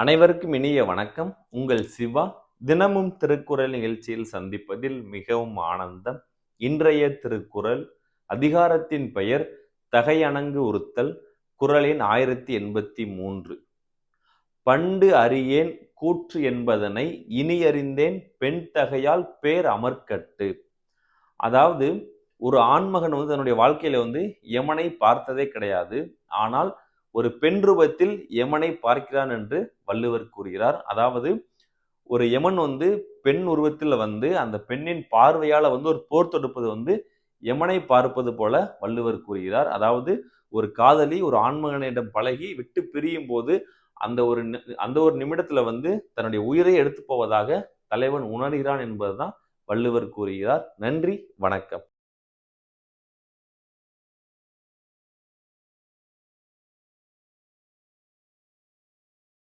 அனைவருக்கும் இனிய வணக்கம். உங்கள் சிவா. தினமும் திருக்குறள் நிகழ்ச்சியில் சந்திப்பதில் மிகவும் ஆனந்தம். இன்றைய திருக்குறள் அதிகாரத்தின் பெயர் தகையணங்கு உறுத்தல் குறளின் ஆயிரத்தி எண்பத்தி மூன்று. பண்டு அறியேன் கூற்று என்பதனை இனி அறிந்தேன் பெண் தகையால் பேர் அமர்க்கட்டு அதாவது ஒரு ஆண்மகன் வந்து தன்னுடைய வாழ்க்கையில வந்து யமனை பார்த்ததே கிடையாது. ஆனால் ஒரு பெண் ரூபத்தில் யமனை பார்க்கிறான் என்று வள்ளுவர் கூறுகிறார். அதாவது ஒரு யமன் வந்து பெண் உருவத்தில் வந்து அந்த பெண்ணின் பார்வையால வந்து ஒரு போர் தொடுப்பது வந்து யமனை பார்ப்பது போல வள்ளுவர் கூறுகிறார். அதாவது ஒரு காதலி ஒரு ஆண்மகனிடம் பழகி விட்டு பிரியும் போது அந்த ஒரு அந்த ஒரு நிமிடத்துல வந்து தன்னுடைய உயிரை எடுத்து போவதாக தலைவன் உணர்கிறான் என்பதுதான் வள்ளுவர் கூறுகிறார். நன்றி வணக்கம்.